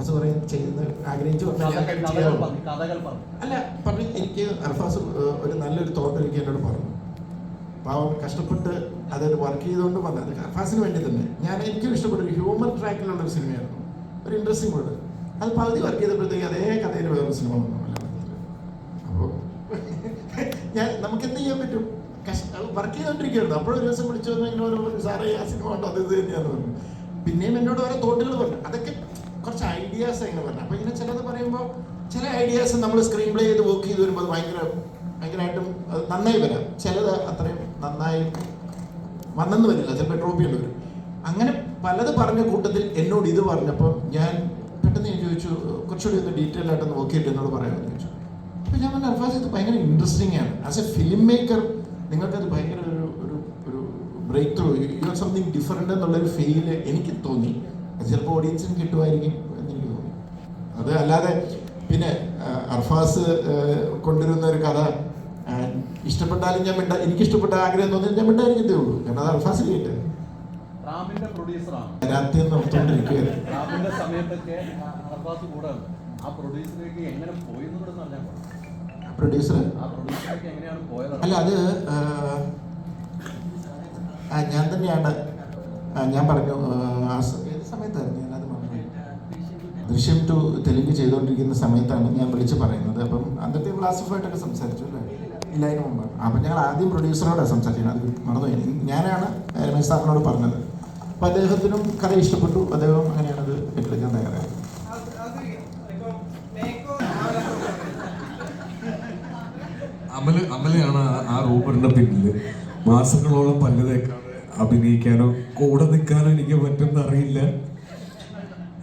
അർഫാസ് പറയും ചെയ്യുന്ന ആഗ്രഹിച്ചു അല്ല പറഞ്ഞു എനിക്ക് അർഫാസ് ഒരു നല്ലൊരു തോട്ട് എനിക്ക് എന്നോട് പറഞ്ഞു. പാവം കഷ്ടപ്പെട്ട് അത് വർക്ക് ചെയ്തുകൊണ്ട് വന്നത്. അർഫാസിന് വേണ്ടി തന്നെ. ഞാൻ എനിക്കും ഇഷ്ടപ്പെട്ട ഒരു ഹ്യൂമൻ ട്രാക്കിലുള്ള ഒരു സിനിമയായിരുന്നു. ഒരു ഇൻട്രസ്റ്റിംഗ് ഉണ്ട് അത് പകുതി വർക്ക് ചെയ്തപ്പോഴത്തേക്ക് അതേ കഥയിൽ വേറൊരു സിനിമ വന്നു. അപ്പോൾ ഞാൻ നമുക്ക് എന്ത് ചെയ്യാൻ പറ്റും? വർക്ക് ചെയ്തോണ്ടിരിക്കുകയായിരുന്നു. അപ്പോഴൊരു ദിവസം വിളിച്ചു വന്നു ഇങ്ങനെ സാറേ ആ സിനിമ ഉണ്ടോ അത് ഇത് തന്നെയാണെന്ന് പറഞ്ഞു. പിന്നെയും എന്നോട് ഓരോ തോട്ടുകൾ പറഞ്ഞു. അതൊക്കെ കുറച്ച് ഐഡിയാസ് ഇങ്ങനെ പറഞ്ഞു അപ്പോൾ ഇങ്ങനെ ചിലത് പറയുമ്പോൾ ചില ഐഡിയാസ് നമ്മൾ സ്ക്രീൻ പ്ലേ ചെയ്ത് വർക്ക് ചെയ്ത് വരുമ്പോൾ ഭയങ്കര ഭയങ്കരമായിട്ടും അത് നന്നായി വരാം. ചിലത് അത്രയും നന്നായി വന്നെന്ന് വരില്ല. ചിലപ്പോൾ ഡ്രോപ്പ് ഉണ്ട് വരും. അങ്ങനെ പലത് പറഞ്ഞ കൂട്ടത്തിൽ എന്നോട് ഇത് പറഞ്ഞപ്പോൾ ഞാൻ പെട്ടെന്ന് ഞാൻ ചോദിച്ചു കുറച്ചുകൂടി ഒന്ന് ഡീറ്റെയിൽ ആയിട്ടൊന്ന് നോക്കിയിട്ട് എന്നോട് പറയാമെന്ന് ചോദിച്ചു. അപ്പോൾ ഞാൻ പറഞ്ഞു അൽഫാസ് ഇത് ഭയങ്കര ഇൻട്രസ്റ്റിംഗ് ആണ്. ആസ് എ ഫിലിം മേക്കർ നിങ്ങൾക്കത് ഭയങ്കര ഒരു ഒരു ഒരു breakthrough you are something different എന്നുള്ളൊരു ഫീൽ എനിക്ക് തോന്നി. അത് ചിലപ്പോൾ ഓഡിയൻസിന് കിട്ടുമായിരിക്കും എന്നെനിക്ക് തോന്നി. അത് അല്ലാതെ പിന്നെ അർഫാസ് കൊണ്ടുവരുന്ന ഒരു കഥ ഇഷ്ടപ്പെട്ടാലും ഞാൻ മിണ്ട എനിക്ക് ഇഷ്ടപ്പെട്ട ആഗ്രഹം തോന്നി ഞാൻ മിണ്ടായിരിക്കത്തേ ഉള്ളൂ. കാരണം അത് അർഫാസ് കേട്ട് റാമിന്റെ പ്രൊഡ്യൂസറാണ് രാത്രി നടത്തുകൊണ്ടിരിക്കുകയായിരുന്നു റാമിന്റെ സമയത്തൊക്കെ അർഫാസ് കൂടെ. ആ പ്രൊഡ്യൂസറിലേക്ക് എങ്ങനെ പോയി. പ്രൊഡ്യൂസർ അല്ല അത് ഞാൻ തന്നെയാണ് ഞാൻ പറഞ്ഞു സമയത്തായിരുന്നു ഞാനത് പറഞ്ഞു ദൃശ്യം ടു തെലുങ്ക് ചെയ്തുകൊണ്ടിരിക്കുന്ന സമയത്താണ് ഞാൻ വിളിച്ച് പറയുന്നത്. അപ്പം അന്നത്തെ ക്ലാസിഫായിട്ടൊക്കെ സംസാരിച്ചു അല്ലേ? ഇല്ല അതിന് മുമ്പാണ്. അപ്പം ഞങ്ങൾ ആദ്യം പ്രൊഡ്യൂസറോടാണ് സംസാരിക്കുന്നത് അത് മറന്നുപോയി ഞാനാണ് രമേശ് സാറിനോട് പറഞ്ഞത്. അപ്പം അദ്ദേഹത്തിനും കഥ ഇഷ്ടപ്പെട്ടു. അദ്ദേഹം അങ്ങനെയാണ് അത് ഏറ്റെടുക്കാൻ തയ്യാറായത്. അമൽ അമലയാണ് ആ- റൂമറിന്റെ പിന്നിൽ. മാസങ്ങളോളം പല്ല് തേക്കാതെ അഭിനയിക്കാനോ കൂടെ നിൽക്കാനോ എനിക്ക് പറ്റുന്ന അറിയില്ല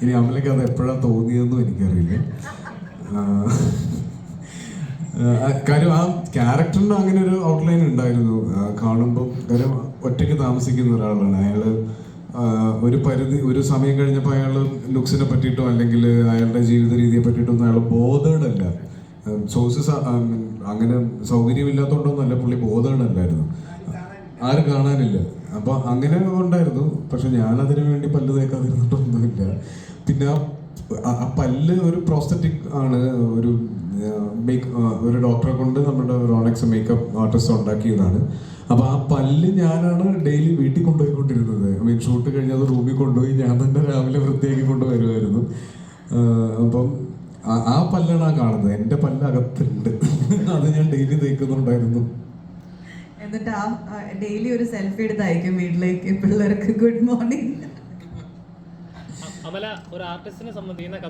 ഇനി അമലയ്ക്ക് അത് എപ്പോഴാണ് തോന്നിയതെന്നും എനിക്കറിയില്ല. കാര്യം ആ ക്യാരക്ടറിന് അങ്ങനെ ഒരു ഔട്ട്ലൈൻ ഉണ്ടായിരുന്നു കാണുമ്പോൾ കാര്യം ഒറ്റയ്ക്ക് താമസിക്കുന്ന ഒരാളാണ്. അയാൾ ഒരു പരിധി ഒരു സമയം കഴിഞ്ഞപ്പോൾ അയാൾ ലുക്സിനെ പറ്റിയിട്ടോ അല്ലെങ്കിൽ അയാളുടെ ജീവിത രീതിയെ പറ്റിയിട്ടോ ഒന്നും അയാൾ ബോധേഡല്ല സോഴ്സസ് അങ്ങനെ സൗകര്യമില്ലാത്തതുകൊണ്ടൊന്നും അല്ല പുള്ളി ബോധേഡല്ലായിരുന്നു. ആരും കാണാനില്ല. അപ്പൊ അങ്ങനെ ഉണ്ടായിരുന്നു. പക്ഷെ ഞാൻ അതിനു വേണ്ടി പല്ല് തേക്കാതിരുന്നിട്ടൊന്നുമില്ല പിന്നെ ആ- പല്ല് ഒരു പ്രോസ്തറ്റിക് ആണ്. ഒരു മേക്ക് ഒരു ഡോക്ടറെ കൊണ്ട് നമ്മുടെ റോണക്സ് മേക്കപ്പ് ആർട്ടിസ്റ്റ് ഉണ്ടാക്കിയതാണ്. അപ്പൊ ആ പല്ല് ഞാനാണ് ഡെയിലി വീട്ടിൽ കൊണ്ടുപോയിക്കൊണ്ടിരുന്നത്. മീൻ ഷൂട്ട് കഴിഞ്ഞാൽ റൂമിൽ കൊണ്ടുപോയി ഞാൻ തന്നെ രാവിലെ വൃത്തിയാക്കി കൊണ്ടുവരുമായിരുന്നു. അപ്പം ആ പല്ലാണ് ആ കാണുന്നത്. എന്റെ പല്ല് അകത്തുണ്ട്. അത് ഞാൻ ഡെയിലി തേക്കുന്നുണ്ടായിരുന്നു. എന്നിട്ട് ആ ഡെയിലി ഒരു സെൽഫി എടുത്ത് അയക്കും വീട്ടിലേക്ക് പിള്ളേർക്ക്. ഗുഡ് മോർണിംഗ് അമല ഒരു ആർട്ടിസ്റ്റിനെ സംബന്ധിക്കുന്ന കഥ